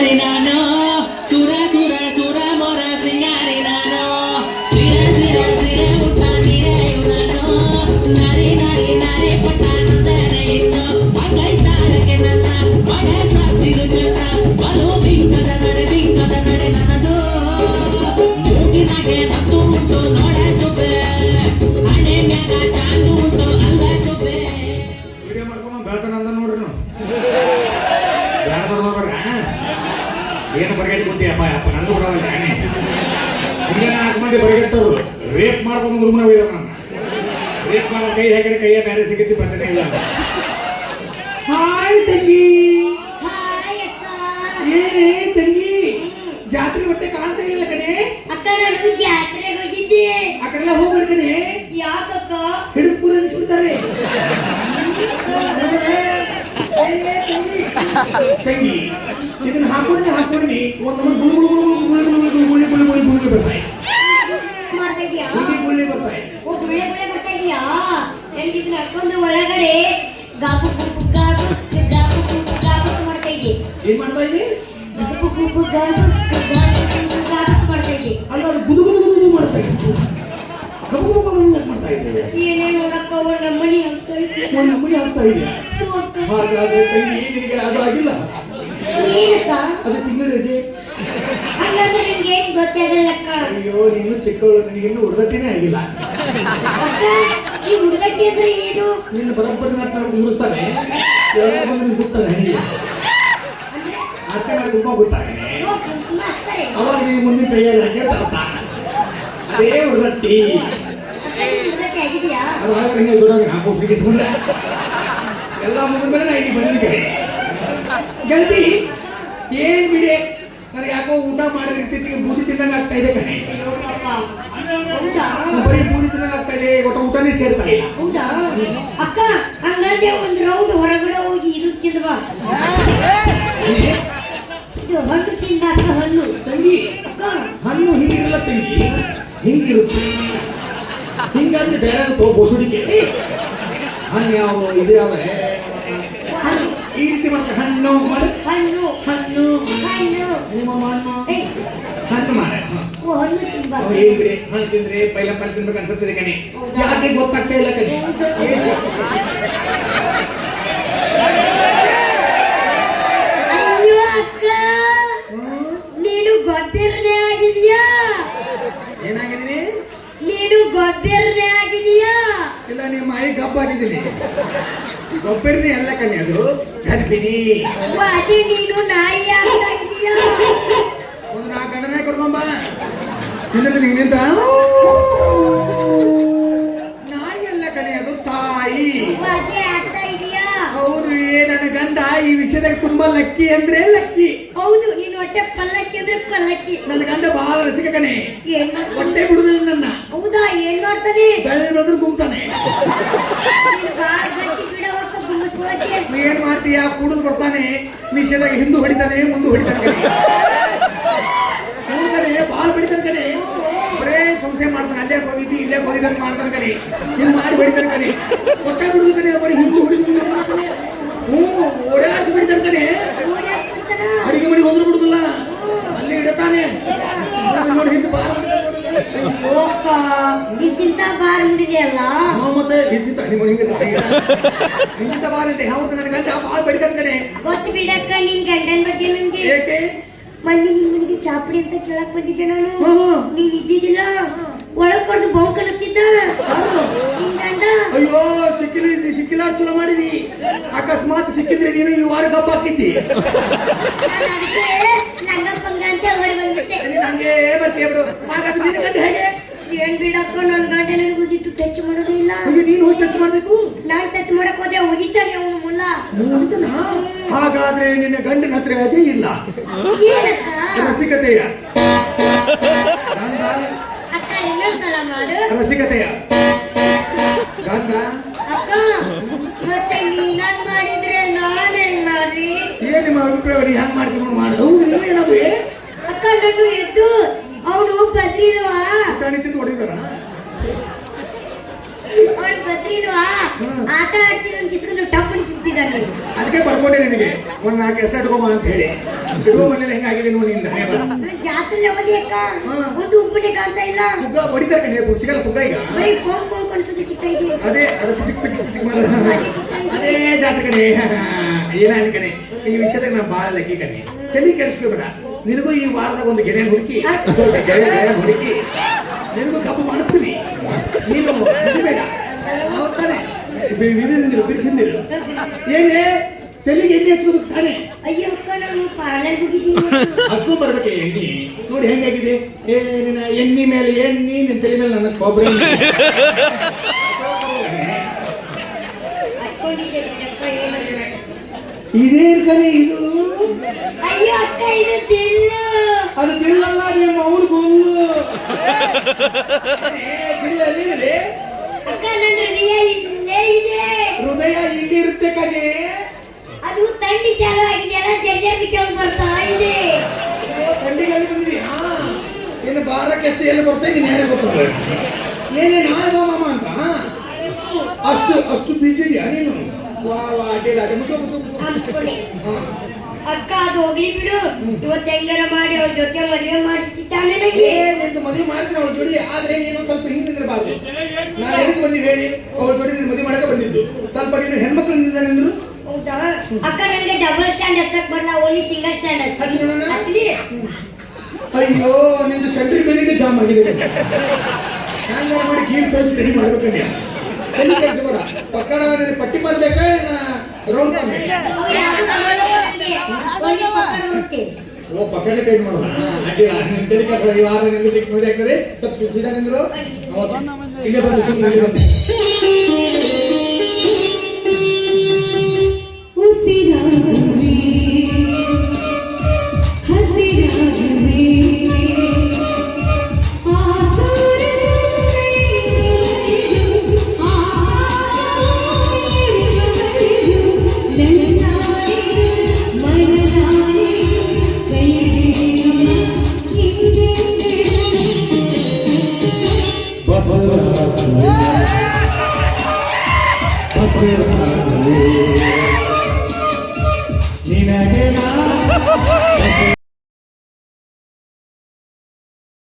জানে না ಏನು ಬರಗಟ್ಟಿ ಕೂತಿಯಪ್ಪ ಅಪ್ಪ ನಂದು ಕೊಡೋದಲ್ಲ ಆನೆ ಈಗ ನಾಲ್ಕು ಮಂದಿ ಬರಗಟ್ಟವ್ರು ರೇಪ್ ಮಾಡ್ಕೊಂಡು ರೂಮ್ನ ಹೋಗಿದಾರ ನನ್ನ ರೇಪ್ ಮಾಡೋ ಕೈ ಹೇಗೆ ಕೈಯ ಬೇರೆ ಸಿಗತಿ ಬಂದನೇ ಇಲ್ಲ ತಂಗಿ ಇದನ್ನ ಹಾಕೊಂಡಿ ಹಾಕೊಂಡಿ ಒಂದು ಗುಳು ಗುಳು ಗುಳು ಗುಳು ಗುಳು ಗುಳು ಗುಳಿ ಗುಳಿ ಗುಳಿ ಗುಳಿ ಬರ್ತಾಯಿ ಮಾಡ್ತಿದ್ಯಾ ಗುಳಿ ಗುಳಿ ಬರ್ತಾಯಿ ಓ ಗುಳಿ ಗುಳಿ ಬರ್ತಾಯಿದ್ಯಾ ಹೆಂಗೆ ಇದನ್ನ ಹಾಕೊಂಡು ಒಳಗಡೆ ಗಾಬು ಗಾಬು ಗಾಬು ಗಾಬು ಮಾಡ್ತಾ ಇದ್ದಿ ಏನ್ ಮಾಡ್ತಾ ಇದ್ದಿ ಗಾಬು ಗಾಬು ಗಾಬು ಗಾಬು ಮಾಡ್ತಾ ಇದ್ದಿ ಅಲ್ಲ ಅದು ಗುದು ಗುದು ಗುದು ಮಾಡ್ತಾ ಇದ್ದಿ ಗಬು ಗಬು ನೋಡಕ್ಕ ನಮ್ಮ ಒಂದು ಮುಡಿ ಆಗ್ತಾ ಇದೆ ಹಾಗಾದ್ರೆ ತಂಗಿ ನಿನಗೆ ಅದಾಗಿಲ್ಲ. ಅದು ತಿಂಗಳ ರಜೆ. ಅಯ್ಯೋ ನೀನು ಚಿಕ್ಕವಳು ಇನ್ನು ಉಡದಟ್ಟಿನೇ ಆಗಿಲ್ಲ. ನಿನ್ನ ಬರಬ್ಬರಿ ಮಾಡ್ತಾರೆ ಮುಗಿಸ್ತಾನೆ. ಗೊತ್ತಾನೆ ಅಕ್ಕ ನನಗೆ ತುಂಬ ಗೊತ್ತಾಗನೆ ಅವಾಗ ನೀವು ಮುಂದಿನ ತಯಾರಿ ಅದೇ ದೇವ್ರದಟ್ಟಿ ಎಲ್ಲ ಮುಗಿದ ಮೇಲೆ ನಾ ಇಲ್ಲಿ ಬಂದಿದ್ದ. ಗೆಳತಿ ಏನ್ ಬಿಡಿ? ನನಗೆ ಯಾಕೋ ಊಟ ಮಾಡಿದ್ರೆ ಇತ್ತೀಚೆಗೆ ಬೂದಿ ತಿನ್ನಂಗ ಆಗ್ತಾ ಇದೆ ಕಣೆ. ಬರೀ ಬೂದಿ ತಿನ್ನಂಗ ಆಗ್ತಾ ಇದೆ ಒಟ್ಟ ಊಟನೇ ಸೇರ್ತಾ ಇಲ್ಲ. ಹೌದಾ? ಅಕ್ಕ ಹಂಗಂದ್ರೆ ಒಂದು ರೌಂಡ್ ಹೊರಗಡೆ ಹೋಗಿ ಇದು ತಿಂದ ಇದು ಹಣ್ಣು ತಿಂದ ಹಣ್ಣು. ತಂಗಿ ಅಕ್ಕ. ಹಣ್ಣು ಹಿಂಗಿರಲ್ಲ ತಂಗಿ. ಹಿಂಗಿರುತ್ತೆ. ಹಿಂಗಾದ್ರೆ ಬೇರೆ ಬೋಸುಡಿಕೆ ಹಣ್ಣು ಯಾವ ಇದು ಯಾವ ಹಣ್ಣು. ಈ ರೀತಿ ಮತ್ತೆ ಹಣ್ಣು ಹಣ್ಣು. ಹಣ್ಣು. ಹಣ್ಣು. ನಿಮ್ಮ ಹಣ್ಣು ಏಯ್, ಹಣ್ಣು ಮಾಡ ಏನ್ ಬಿಡಿ? ಹಣ್ಣು ತಿಂದ್ರೆ ಪೈಲ ಪೈಲ ತಿನ್ಬೇಕು ಅನ್ಸುತ್ತದೆ ಕಣಿ? ಯಾಕೆ ಗೊತ್ತಾಗ್ತಾ ಇಲ್ಲ ಕಣಿ? ನೀನು ಗೊತ್ತಿರನೇ ಆಗಿದೆಯಾ? ಏನಾಗಿದ್ದೀನಿ ನೀನು ಗೊಬ್ಬರನೇ ಆಗಿದೀಯಾ ಇಲ್ಲ ನಿಮ್ಮ ಮಾಯಿ ಗಬ್ಬಾಗಿದ್ದೀನಿ ಗೊಬ್ಬರನೇ ಎಲ್ಲ ಕಣೆ ಅದು. ಗರ್ಭಿಣಿ ಅದೇ ನೀನು ನಾಯಿ ಆಗಿದೀಯಾ ಒಂದು ನಾಲ್ಕು ಗಂಟೆ ಕರ್ಕೊಂಬ ನಿಂಗೆ ನಿಂತ. ನಾಯಿ ಅಲ್ಲ ಕಣೆ ಅದು ತಾಯಿ. ಅದೇ ಆಗ್ತಾ ಇದೀಯಾ? ಹೌದು ಏ ನನ್ನ ಗಂಡ ಈ ವಿಷಯದಾಗ ತುಂಬಾ ಲಕ್ಕಿ ಅಂದ್ರೆ ಲಕ್ಕಿ. ಹೌದು ನೀನು ಹೊಟ್ಟೆ ಪಲ್ಲಕ್ಕಿ ಅಂದ್ರೆ ಪಲ್ಲಕ್ಕಿ. ನನ್ನ ಗಂಡ ಬಹಳ ರಸಿಕ ಕಣೆ? ಹೊಟ್ಟೆ ಬಿಡುದಿಲ್ಲ ನನ್ನ. ಹೌದಾ ಏನ್ ಮಾಡ್ತಾನೆ? ಬೆಳೆ ಬಂದ್ರು ಗುಮ್ಮಿಸ್ಕೊಳಕ್ಕೆ ನೀ ಏನ್ ಮಾಡ್ತೀಯ? ಕುಡಿದು ಬರ್ತಾನೆ. ವಿಷಯದಾಗ ಹಿಂದೂ ಹೊಡಿತಾನೆ ಮುಂದೆ ಹೊಡಿತಾನೆ ಕಣೆ. ಬಾಲ್ ಬಿಡಿತಾನೆ ಕಣೆ. ಬರೇ ಸಂಶಯ ಮಾಡ್ತಾನೆ ಅಲ್ಲೇ ಹೋಗಿದ್ದಿ ಇಲ್ಲೇ ಹೋಗಿದ್ದಾನೆ ಮಾಡ್ತಾನೆ ಕಡೆ ಹಿಂಗ್ ಮಾಡಿ ಹೊಡಿತಾನೆ ಕಡೆ ಹೊಟ್ಟೆ ಬಿಡುದು ಕಡೆ ಬರೀ ಹಿಂದೂ ಹೊಡಿದು ಹ್ಞೂ ಓಡಾಡ್ಸಿ ಬಿಡ್ತಾನೆ ಕಡೆ? ಅಡಿಗೆ ಮನೆಗೆ ಹೋದ್ರು ಬಿಡುದಿಲ್ಲ. ಅಲ್ಲಿ ಇಡತಾನೆ. ನೋಡಿ ಹಿಂದೆ ಬಾಲ್ ಬಿಡ್ತಾನೆ. ಬಾರ್ ಮತ್ತೆ ಅಂತ ಯಾವತ್ತು ನನ್ನ ಗಂಡ ಬಾಳ ಬಡಿತಾನೆ ಕಣೆ. ಗೊತ್ತು ಬಿಡಕ್ಕ ನಿನ್ ಗಂಡನ್ ಬಗ್ಗೆ ಏಕೆ? ಚಾಪಡಿ ಅಂತ ಕೇಳಕ್ ಬಂದಿದ್ದೆ ನಾನು. ನೀನ್ ಇದ್ದಿದ್ದಿಲ್ಲ? ಒಳಗ್ ಕೊಡ್ದು ಬಹು ನಿನ್ ಗಂಡ? ಅಯ್ಯೋ ಸಿಕ್ಕಿಲ್ಲ ಸಿಕ್ಕಿಲ್ಲ ಚಲೋ ಮಾಡಿದಿ. ಅಕಸ್ಮಾತ್ ಸಿಕ್ಕಿದ್ರೆ ನೀನು ಈ ವಾರ ಗಬ್ಬ ಹಾಕಿದ್ದಿ ನಾನು ಅದಕ್ಕೆ ನೀನು ಹಂಗೆ ಬರ್ತೀಯ ಬಿಡು. ಹಾಗಾದ್ರೆ ನಿನ್ನ ಗಂಡ ಹೇಗೆ? ಏನ್ ಬಿಡಕ್ಕ ನನ್ ಗಂಡ ನನಗೆ ಉದಿಟ್ಟು ಟಚ್ ಮಾಡೋದಿಲ್ಲ ಅಯ್ಯೋ ನೀನು ಹೋಗಿ ಟಚ್ ಮಾಡ್ಬೇಕು? ನಾನ್ ಟಚ್ ಮಾಡಕ್ ಹೋದ್ರೆ ಉದಿತಾನೆ ಅವನು ಮುಲ್ಲ. ಹೌದನಾ? ಹಾಗಾದ್ರೆ ನಿನ್ನ ಗಂಡನ ಹತ್ರ ಅದೇ ಇಲ್ಲ. ಏನಕ್ಕ? ರಸಿಕತೆಯ. ಅಕ್ಕ ಮಾಡು. ರಸಿಕತೆಯ. ಗಂಡ ಅಕ್ಕ ಮತ್ತೆ ನೀನಾಗ್ ಮಾಡಿದ್ರೆ ನಾನೇನ್ ಮಾಡ್ರಿ ಏನ್ ನಿಮ್ಮ ಅಭಿಪ್ರಾಯ? ನೀ ಹೆಂಗ್ ಮಾಡ್ತೀನಿ ನೋಡು ಮಾಡು ಹೌದು ಏನಾದ್ರು ಎದ್ದು ಅವನು ಬದ್ರಿಲ್ವಾ ನಿಂತಿದ್ದು ಹೊಡಿದಾರ ಗೊತ್ತಿಲ್ವಾ ಆಟ ಆಡ್ತೀರ ಅಂತ ಇಸ್ಕೊಂಡು ಟಪ್ ಅನಿಸ್ಬಿಟ್ಟಿದ್ದಾನೆ ಅದಕ್ಕೆ ಬರ್ಕೊಂಡೆ ನಿನಗೆ. ಒಂದ್ ನಾಲ್ಕು ಎಷ್ಟ ಇಟ್ಕೊಂಬ ಅಂತ ಹೇಳಿ. ಮನೇಲಿ ಹೆಂಗಾಗಿದೆ ನೋಡಿ ನಿಂದ. ಜಾತ್ರೆ ಹೋದಿ ಅಕ್ಕ. ಒಂದು ಉಪ್ಪಿಟ್ಟೆ ಕಾಣ್ತಾ ಇಲ್ಲ. ಪುಗ್ಗ ಹೊಡಿತಾರೆ ಕಣೆ ಸಿಗಲ್ಲ ಪುಗ್ಗ ಈಗ. ಬರೀ ಫೋನ್ ಫೋನ್ ಕನ್ಸೋದು ಸಿಗ್ತಾ ಇದೆ. ಅದೇ ಅದು ಚಿಕ್ಕ ಚಿಕ್ಕ ಚಿಕ್ಕ ಮಾಡೋದು. ಅದೇ ಜಾತ್ರೆ ಕಣೆ. ಏನಾಯ್ತು ಕಣೆ? ಈ ವಿಷಯದಾಗ ನಾ ಭಾಳ ಲಕ್ಕಿ ಕಣೆ. ತಲೆ ಕೆಡಿಸ್ಕೋಬೇಡ. ನಿನಗೂ ಈ ವಾರದಾಗ ಒಂದು ಗೆರೆ ಹುಡುಕಿ ಗೆರೆ ಗೆರೆ ಹುಡುಕಿ ನಿನಗೂ ಕಪ್ಪು ಮಾಡಿಸ್ತೀನಿ. ನೀನು ಬಿಡಬೇಡ ಹೌದ್ ತಾನೆ ಬಿ- ಬಿದಿರಿಂದಿರು ಬಿಡಿಸಿಂದಿರು ಏನೇ ತಲೆಗೆ ಎಣ್ಣೆ ಹಚ್ಕೋಬೇಕು ತಾನೆ ಅಯ್ಯೋ ನಾನು ಪಾರ್ಲರ್ ಹೋಗಿದ್ದೀನಿ. ಹಚ್ಕೊಂಡ್ ಬರ್ಬೇಕು ಎಣ್ಣೆ. ನೋಡಿ ಹೆಂಗಾಗಿದೆ. ಏ ನಿನ್ನ ಎಣ್ಣೆ ಮೇಲೆ ಎಣ್ಣೆ ನಿನ್ನ ತಲೆ ಮೇಲೆ ನನ್ನ ಕೊಬ್ಬರಿ ಹಚ್ಕೊಂಡಿದ್ದೆ ಇದೇನ್ ಇದು. ಅಯ್ಯೋ ಅಕ್ಕ ಇದು ಅದು ತಿನ್ನಲ್ಲ ನಿಮ್ಮ ಅವ್ರ ಗುಲ್ಲು ತಿಲ್ಲ ಎಲ್ಲಿದೆ ಅಕ್ಕ ನನ್ನ ಹೃದಯ ಇಲ್ಲೇ ಇದೆ. ಹೃದಯ ಇಲ್ಲಿರುತ್ತೆ ಕಣೆ. ಅದು ತಂಡಿ ಚಾಲು ಆಗಿದೆಯಲ್ಲ ಜರ್ಜರ್ದಿ ಕೇಳಿ ಬರ್ತಾ ಇದೆ. ಖಂಡಿಗಾಗಿ ಬಂದಿದ್ಯಾ? ಇನ್ನು ಬಾರಕ್ಕೆ ಎಷ್ಟು ಎಲ್ಲಿ ಬರ್ತೇನೆ ನೀನು ಮಾಮ ಅಂತ? ಅಷ್ಟು ಅಷ್ಟು ಬಿಸಿ ಇದೆಯಾ ನೀನು? ಅಕ್ಕ ಅದು ಹೋಗ್ಲಿ ಬಿಡು. ಇವತ್ತು ಹೆಂಗಾರ ಮಾಡಿ ಅವ್ರ ಜೊತೆ ಮದುವೆ ಮಾಡಿಸ್ತಿದ್ದಾನೆ ನನಗೆ ಏ ನಿಂದು ಮದುವೆ ಮಾಡ್ತೀನಿ ಅವ್ರ ಜೋಡಿ ಆದ್ರೆ ನೀನು ಸ್ವಲ್ಪ ಹಿಂಗೆ ನಿಂದಿರಬಾರ್ದು ನಾನು ಎದಕ್ಕೆ ಬಂದಿ ಹೇಳಿ? ಅವ್ರ ಜೋಡಿ ನೀನು ಮದುವೆ ಮಾಡಕ್ಕೆ ಬಂದಿದ್ದು. ಸ್ವಲ್ಪ ನೀನು ಹೆಣ್ಮಕ್ಳು ನಿಂದ ನಿಂದ್ರು ಹೌದಾ? ಅಕ್ಕ ನನಗೆ ಡಬಲ್ ಸ್ಟ್ಯಾಂಡ್ ಹಚ್ಚಕ್ ಬರಲ್ಲ ಓನ್ಲಿ ಸಿಂಗಲ್ ಸ್ಟ್ಯಾಂಡ್. ಹಚ್ಚಲಿ ಅಯ್ಯೋ ನಿಂದು ಸೆಂಟ್ರಿ ಮೇಲಿಂದ ಜಾಮ್ ಆಗಿದೆ. ನಾನು ಮಾಡಿ ಕೀಲ್ ಸೋಸಿ ರೆಡಿ ಮಾಡ್ಬೇಕಂದ್ಯ ಎಲ್ಲಿ ಕೆಲಸ ಮಾಡ ಪಕ್ಕಡ ನಿನಗೆ ಪಟ್ಟಿ ಮಾಡ್ಬೇಕಾ ರೌಂಡ್ ಮಾಡ್ಬೇಕಾ ಅವ್ರು ಯಾರು ಬರಲ್ಲ ನನಗೆ. ಓನ್ಲಿ ಪಕ್ಕಡ ಬರುತ್ತೆ ಓ ಪಕ್ಕದ ಕೈ ಮಾಡೋಣ ಅಡ್ಡಿಲ್ಲ ನಿನ್ನ ತಲೆ ಕೆಲಸ ಈ ವಾರ ನಿಮಗೆ ಫಿಕ್ಸ್ ಮಾಡಿ ಆಗ್ತದೆ ಸ್ವಲ್ಪ ಸೀದಾ ನಿಂದ್ರು ಹೌದು. ಇಲ್ಲೇ ಬಂದು ನಿನಗೆ